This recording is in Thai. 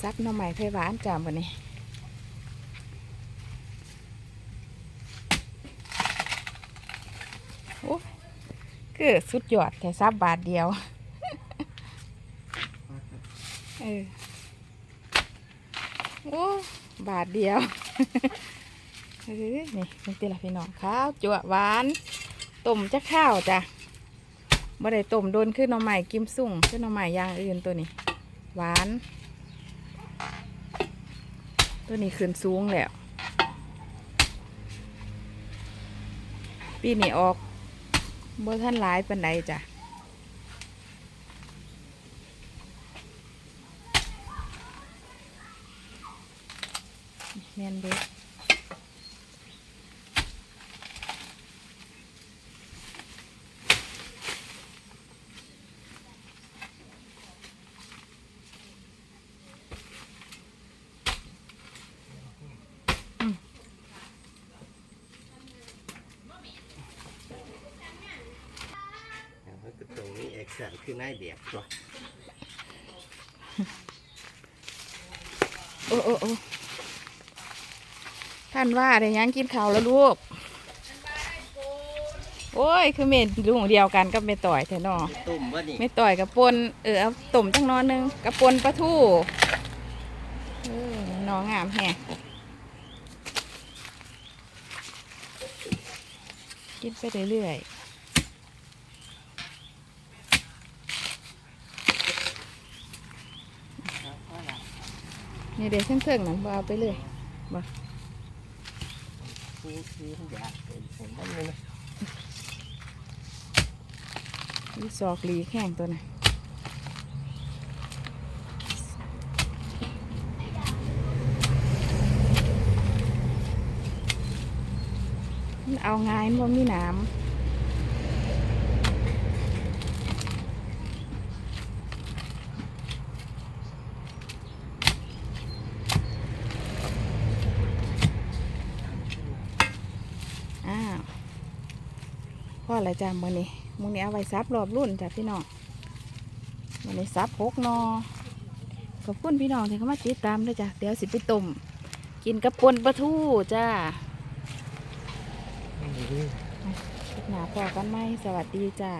ซับหน่อไม้ไผ่หวานจ้าวันนี้โอ้คือสุดยอดแค่ซับบาทเดียวเออโอ้บาทเดียวนี่นี่ตีละพี่น้องข้าวจั่วหวานต้มจะข้าวจ้ะบ่ได้ต้มโดนขึ้นหน่อไม้กิมสุ่งขึ้นหน่อไม้ย่างอื่นตัวนี้ หวาน ตัวนี้ขึ้นสูงแล้ว ปีนี้ออกบ่ท่านหลายปันใดจ้ะแมนเด็กอืม แล้วก็ ตรงนี้เอกสารคือนายแบบตัวโอ้โอ้โอ้ท่านว่าได้ยังกินข้าวแล้วลูก โอ้ย คือเมนลุงเดียวกันกับเมต่อยแท้นอตุ่มวะนี่เมต่อยกับปนเออเอาต้มจังนอนหนึงกับปนปลาทูเออน้องงามแฮะกินไปเรื่อยๆ นี่เดี๋ยวเพิ่งๆนั่นบ่เอาไปเลยซื้อซื้อมันอยากเป็นผมมันเลยนะนี่ซอกหลีแข้งตัวน่ะมันเอาง่ายมันบ่มีหน้ำอ้าว พ่ออะไรจ้ามือนี้มือนี้เอาไว้ซับรอบรุ่นจ้ะพี่น้องมือนี้ซับหกหนอขอบคุณพี่น้องที่เข้ามาติดตามด้วยจ้ะเดี๋ยวสิไปต้มกินกับปนปลาทูจ้าคลิปหนาพอกันไหมสวัสดีจ้า